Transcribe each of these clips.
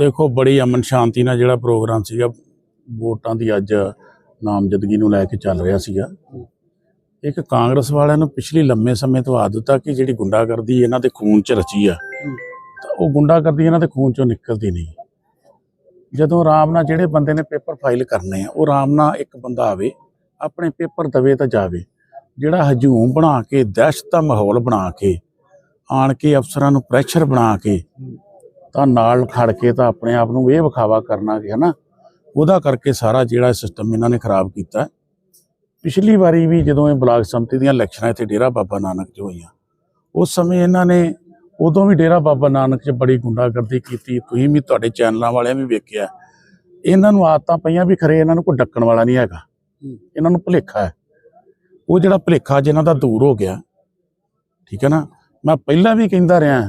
ਦੇਖੋ, ਬੜੀ ਅਮਨ ਸ਼ਾਂਤੀ ਨਾਲ ਜਿਹੜਾ ਪ੍ਰੋਗਰਾਮ ਸੀਗਾ, ਵੋਟਾਂ ਦੀ ਅੱਜ ਨਾਮਜ਼ਦਗੀ ਨੂੰ ਲੈ ਕੇ ਚੱਲ ਰਿਹਾ ਸੀਗਾ। ਇੱਕ ਕਾਂਗਰਸ ਵਾਲਿਆਂ ਨੂੰ ਪਿਛਲੀ ਲੰਮੇ ਸਮੇਂ ਤੋਂ ਆਦਤ ਆ ਕਿ ਜਿਹੜੀ ਗੁੰਡਾਗਰਦੀ ਇਹਨਾਂ ਦੇ ਖੂਨ 'ਚ ਰਚੀ ਆ, ਤਾਂ ਉਹ ਗੁੰਡਾਗਰਦੀ ਇਹਨਾਂ ਦੇ ਖੂਨ 'ਚੋਂ ਨਿਕਲਦੀ ਨਹੀਂ। ਜਦੋਂ ਆਰਾਮ ਨਾਲ ਜਿਹੜੇ ਬੰਦੇ ਨੇ ਪੇਪਰ ਫਾਈਲ ਕਰਨੇ ਆ, ਉਹ ਆਰਾਮ ਨਾਲ ਇੱਕ ਬੰਦਾ ਆਵੇ, ਆਪਣੇ ਪੇਪਰ ਦਵੇ ਤਾਂ ਜਾਵੇ। ਜਿਹੜਾ ਹਜੂਮ ਬਣਾ ਕੇ, ਦਹਿਸ਼ਤ ਦਾ ਮਾਹੌਲ ਬਣਾ ਕੇ, ਆਣ ਕੇ ਅਫਸਰਾਂ ਨੂੰ ਪ੍ਰੈਸ਼ਰ ਬਣਾ ਕੇ ਤਾਂ ਨਾਲ ਖੜ ਕੇ ਤਾਂ ਆਪਣੇ ਆਪ ਨੂੰ ਇਹ ਵਿਖਾਵਾ ਕਰਨਾ ਕਿ ਹਨਾ ਉਹਦਾ ਕਰਕੇ ਸਾਰਾ ਜਿਹੜਾ ਸਿਸਟਮ ਇਹਨਾਂ ਨੇ ਖਰਾਬ ਕੀਤਾ। ਪਿਛਲੀ ਵਾਰੀ ਵੀ ਜਦੋਂ ਇਹ ਬਲਾਕ ਸੰਮਤੀ ਦੀਆਂ ਇਲੈਕਸ਼ਨਾਂ ਇੱਥੇ ਡੇਰਾ ਬਾਬਾ ਨਾਨਕ 'ਚ ਹੋਈਆਂ ਉਸ ਸਮੇਂ ਇਹਨਾਂ ਨੇ ਉਦੋਂ ਵੀ ਡੇਰਾ ਬਾਬਾ ਨਾਨਕ 'ਚ ਬੜੀ ਗੁੰਡਾਗਰਦੀ ਕੀਤੀ। ਤੁਸੀਂ ਵੀ ਤੁਹਾਡੇ ਚੈਨਲਾਂ ਵਾਲਿਆਂ ਵੀ ਵੇਖਿਆ ਇਹਨਾਂ ਨੂੰ ਆਦਤਾਂ ਪਈਆਂ ਵੀ ਖਰੇ ਇਹਨਾਂ ਨੂੰ ਕੋਈ ਡੱਕਣ ਵਾਲਾ ਨਹੀਂ ਹੈਗਾ। ਇਹਨਾਂ ਨੂੰ ਭੁਲੇਖਾ ਹੈ। ਉਹ ਜਿਹੜਾ ਭੁਲੇਖਾ ਜਿਨ੍ਹਾਂ ਦਾ ਦੂਰ ਹੋ ਗਿਆ ਠੀਕ ਹੈ ਨਾ? ਮੈਂ ਪਹਿਲਾਂ ਵੀ ਕਹਿੰਦਾ ਰਿਹਾ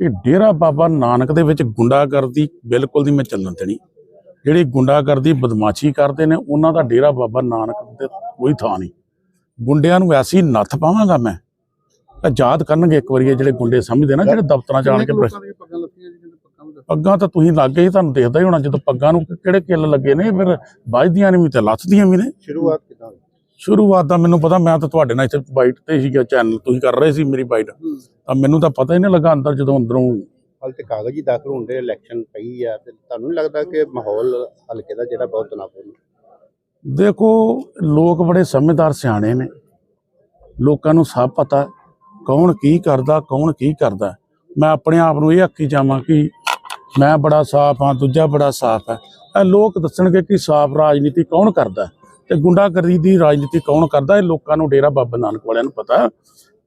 ਕਿ ਡੇਰਾ ਬਾਬਾ ਨਾਨਕ ਦੇ ਵਿੱਚ ਗੁੰਡਾਗਰਦੀ ਬਿਲਕੁਲ ਨਹੀਂ ਮੈਂ ਚੱਲਣ ਦੇਣੀ ਜਿਹੜੀ ਗੁੰਡਾਗਰਦੀ ਬਦਮਾਸ਼ੀ ਕਰਦੇ ਨੇ ਉਹਨਾਂ ਦਾ ਡੇਰਾ ਬਾਬਾ ਨਾਨਕ ਤੇ ਕੋਈ ਥਾਂ ਨਹੀਂ। ਗੁੰਡਿਆਂ ਨੂੰ ਐਸੀ ਨੱਥ ਪਾਵਾਂਗਾ ਮੈਂ। ਤਾਂ ਯਾਦ ਕਰਨਗੇ ਇੱਕ ਵਾਰੀ ਇਹ ਜਿਹੜੇ ਗੁੰਡੇ ਸਮਝਦੇ ਨਾ ਜਿਹੜੇ ਦਫ਼ਤਰਾਂ ਚ ਆਣ ਕੇ ਪੱਗਾਂ ਤਾਂ ਤੁਸੀਂ ਲੱਗੇ ਹੀ ਤੁਹਾਨੂੰ ਦੇਖਦਾ ਹੀ ਹੋਣਾ ਜਦੋਂ ਪੱਗਾਂ ਨੂੰ ਕਿਹੜੇ ਕਿੱਲ ਲੱਗੇ ਨੇ ਫਿਰ ਵੱਜਦੀਆਂ ਨੇ ਵੀ ਤੇ ਲੱਥਦੀਆਂ ਵੀ ਨੇ। ਸ਼ੁਰੂਆਤ ਕਿਦਾਂ ਸ਼ੁਰੂਆਤ ਦਾ ਮੈਨੂੰ ਪਤਾ ਮੈਂ ਤਾਂ ਤੁਹਾਡੇ ਨਾਲ ਇੱਥੇ ਬਾਈਟ ਤੇ ਸੀਗਾ ਚੈਨਲ ਤੁਸੀਂ ਕਰ ਰਹੇ ਸੀ ਮੇਰੀ ਬਾਈਟ। ਤਾਂ ਮੈਨੂੰ ਤਾਂ ਪਤਾ ਹੀ ਨਹੀਂ ਲੱਗਾ ਅੰਦਰ ਜਦੋਂ ਅੰਦਰੋਂ ਹਾਲ ਤੇ ਕਾਗਜ਼ੀ ਦਾਖਲ ਹੁੰਦੇ ਇਲੈਕਸ਼ਨ ਪਈ ਆ ਤੇ ਤੁਹਾਨੂੰ ਨਹੀਂ ਲੱਗਦਾ ਕਿ ਮਾਹੌਲ ਹਲਕੇ ਦਾ ਜਿਹੜਾ ਬਹੁਤ ਤਣਾਅਪੂਰਨ ਦੇਖੋ ਲੋਕ ਬੜੇ ਸਮਝਦਾਰ ਸਿਆਣੇ ਨੇ। ਲੋਕਾਂ ਨੂੰ ਸਭ ਪਤਾ ਕੌਣ ਕੀ ਕਰਦਾ ਕੌਣ ਕੀ ਕਰਦਾ। ਮੈਂ ਆਪਣੇ ਆਪ ਨੂੰ ਇਹ ਆਖੀ ਜਾਵਾਂ ਕਿ ਮੈਂ ਬੜਾ ਸਾਫ਼ ਹਾਂ ਦੂਜਾ ਬੜਾ ਸਾਫ਼ ਹੈ। ਇਹ ਲੋਕ ਦੱਸਣਗੇ ਕਿ ਸਾਫ਼ ਰਾਜਨੀਤੀ ਕੌਣ ਕਰਦਾ ਤੇ ਗੁੰਡਾਗਰਦੀ ਦੀ ਰਾਜਨੀਤੀ ਕੌਣ ਕਰਦਾ ਇਹ ਲੋਕਾਂ ਨੂੰ ਡੇਰਾ ਬਾਬਾ ਨਾਨਕ ਵਾਲਿਆਂ ਨੂੰ ਪਤਾ।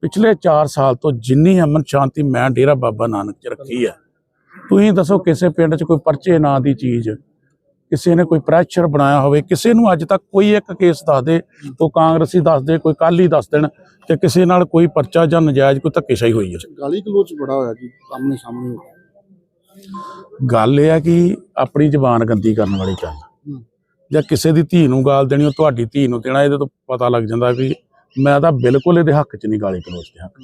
ਪਿਛਲੇ 4 ਸਾਲ ਤੋਂ ਜਿੰਨੀ ਅਮਨ ਸ਼ਾਂਤੀ ਮੈਂ ਡੇਰਾ ਬਾਬਾ ਨਾਨਕ 'ਚ ਰੱਖੀ ਹੈ ਤੁਸੀਂ ਦੱਸੋ ਕਿਸੇ ਪਿੰਡ 'ਚ ਕੋਈ ਪਰਚੇ ਨਾਂ ਦੀ ਚੀਜ਼ ਕਿਸੇ ਨੇ ਕੋਈ ਪ੍ਰੈਸ਼ਰ ਬਣਾਇਆ ਹੋਵੇ ਕਿਸੇ ਨੂੰ ਅੱਜ ਤੱਕ ਕੋਈ ਇੱਕ ਕੇਸ ਦੱਸ ਦੇ ਉਹ ਕਾਂਗਰਸੀ ਦੱਸ ਦੇ ਕੋਈ ਕਾਲੀ ਦੱਸ ਦੇਣ ਕਿ ਕਿਸੇ ਨਾਲ ਕੋਈ ਪਰਚਾ ਜਾਂ ਨਜਾਇਜ਼ ਕੋਈ ਧੱਕੇਸ਼ਾਹੀ ਹੋਈ ਹੈ ਗਾਲੀ ਗਲੋਚ ਬੜਾ ਹੋਇਆ ਜੀ ਸਾਹਮਣੇ ਸਾਹਮਣੇ ਗੱਲ ਇਹ ਹੈ ਕਿ ਆਪਣੀ ਜ਼ਬਾਨ ਗੰਦੀ ਕਰਨ ਵਾਲੀ ਗੱਲ। ਜਾਂ ਕਿਸੇ ਦੀ ਧੀ ਨੂੰ ਗਾਲ ਦੇਣੀ ਉਹ ਤੁਹਾਡੀ ਧੀ ਨੂੰ ਦੇਣਾ ਇਹਦੇ ਤੋਂ ਪਤਾ ਲੱਗ ਜਾਂਦਾ ਵੀ ਮੈਂ ਤਾਂ ਬਿਲਕੁਲ ਇਹਦੇ ਹੱਕ 'ਚ ਨਹੀਂ ਗਾਲੀ ਗਲੋਚ ਦੇ ਹੱਕ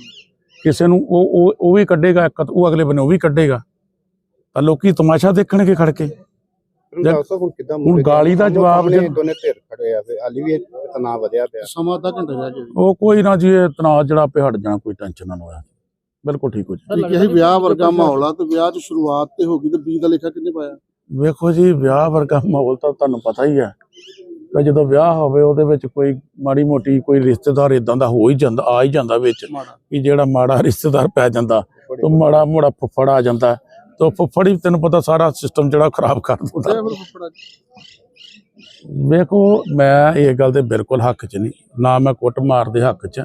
ਕਿਸੇ ਨੂੰ ਉਹ ਉਹ ਉਹ ਵੀ ਕੱਢੇਗਾ ਇੱਕ ਉਹ ਅਗਲੇ ਬੰਨੇ ਉਹ ਵੀ ਕੱਢੇਗਾ। ਤਾਂ ਲੋਕੀ ਤਮਾਸ਼ਾ ਦੇਖਣਗੇ ਖੜ ਕੇ। ਹੁਣ ਗਾਲੀ ਦਾ ਜਵਾਬ ਜੇ- ਦੋਨੇ ਧਿਰ ਖੜੇ ਆ ਹਾਲੀ ਵੀ ਤਣਾਅ ਵਧਿਆ ਪਿਆ। ਸਮਾਂ ਅੱਧਾ ਘੰਟਾ ਗਿਆ ਉਹ ਕੋਈ ਨਾ ਜੀ ਇਹ ਤਣਾਅ ਜਿਹੜਾ ਆਪੇ ਹਟ ਜਾਣਾ ਕੋਈ ਟੈਨਸ਼ਨ ਨਾ ਹੋਇਆ ਬਿਲਕੁਲ ਠੀਕ ਹੋ ਜੀ ਇਹ ਵਿਆਹ ਵਰਗਾ ਮਾਹੌਲ ਆ ਤੇ ਵਿਆਹ ਦੀ ਸ਼ੁਰੂਆਤ ਤੇ ਹੋ ਗਈ ਤੇ ਬੀ ਦਾ ਲੇਖਾ ਕਿੰਨੇ ਪਾਇਆ? ਵੇਖੋ ਜੀ ਵਿਆਹ ਵਰਗਾ ਮਾਹੌਲ ਤਾਂ ਤੁਹਾਨੂੰ ਪਤਾ ਹੀ ਹੈ ਕਿ ਜਦੋਂ ਵਿਆਹ ਹੋਵੇ ਉਹਦੇ ਵਿੱਚ ਕੋਈ ਮਾੜੀ ਮੋਟੀ ਕੋਈ ਰਿਸ਼ਤੇਦਾਰ ਇਦਾਂ ਦਾ ਹੋ ਹੀ ਜਾਂਦਾ ਆ ਹੀ ਜਾਂਦਾ ਵਿੱਚ ਕਿ ਜਿਹੜਾ ਮਾੜਾ ਰਿਸ਼ਤੇਦਾਰ ਪੈ ਜਾਂਦਾ ਤੇ ਮਾੜਾ। ਮੋੜਾ ਫੁੱਫੜ ਆ ਜਾਂਦਾ ਤੇ ਫੁੱਫੜ ਹੀ ਤੈਨੂੰ ਪਤਾ ਸਾਰਾ ਸਿਸਟਮ ਜਿਹੜਾ ਖਰਾਬ ਕਰ ਦਿੰਦਾ। ਵੇਖੋ ਮੈਂ ਇਹ ਗੱਲ ਦੇ ਬਿਲਕੁਲ ਹੱਕ 'ਚ ਨਹੀਂ ਨਾ ਮੈਂ ਕੁੱਟ ਮਾਰ ਦੇ ਹੱਕ 'ਚ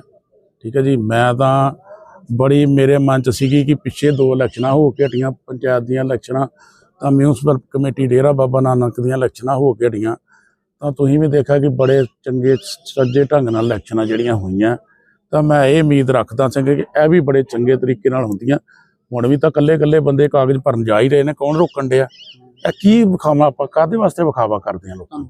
ਠੀਕ ਹੈ ਜੀ ਮੈਂ ਤਾਂ ਬੜੀ ਮੇਰੇ ਮਨ 'ਚ ਸੀਗੀ ਕਿ ਪਿੱਛੇ ਦੋ ਇਲੈਕਸ਼ਨਾਂ ਹੋ ਕੇ ਹਟੀਆਂ ਪੰਚਾਇਤ ਦੀਆਂ ਇਲੈਕਸ਼ਨਾਂ ਤਾਂ ਮਿਊਨਿਸਪਲ ਕਮੇਟੀ ਡੇਰਾ ਬਾਬਾ ਨਾਨਕ ਦੀਆਂ ਇਲੈਕਸ਼ਨਾਂ ਹੋ ਕੇ ਹਟੀਆਂ ਤਾਂ ਤੁਸੀਂ ਵੀ ਦੇਖਿਆ ਕਿ ਬੜੇ ਚੰਗੇ, ਸੱਜੇ ਢੰਗ ਨਾਲ ਇਲੈਕਸ਼ਨਾਂ ਜਿਹੜੀਆਂ ਹੋਈਆਂ। ਤਾਂ ਮੈਂ ਇਹ ਉਮੀਦ ਰੱਖਦਾ ਸੀ ਕਿ ਇਹ ਵੀ ਬੜੇ ਚੰਗੇ ਤਰੀਕੇ ਨਾਲ ਹੁੰਦੀਆਂ। ਹੁਣ ਵੀ ਤਾਂ ਇਕੱਲੇ ਇਕੱਲੇ ਬੰਦੇ ਕਾਗਜ਼ ਭਰਨ ਜਾ ਹੀ ਰਹੇ ਨੇ। ਕੌਣ ਰੋਕਣ ਡਿਆ? ਇਹ ਕੀ ਵਿਖਾਵਾ ਆਪਾਂ? ਕਾਦੇ ਵਾਸਤੇ ਵਿਖਾਵਾ ਕਰਦੇ ਹਾਂ ਲੋਕਾਂ ਨੂੰ?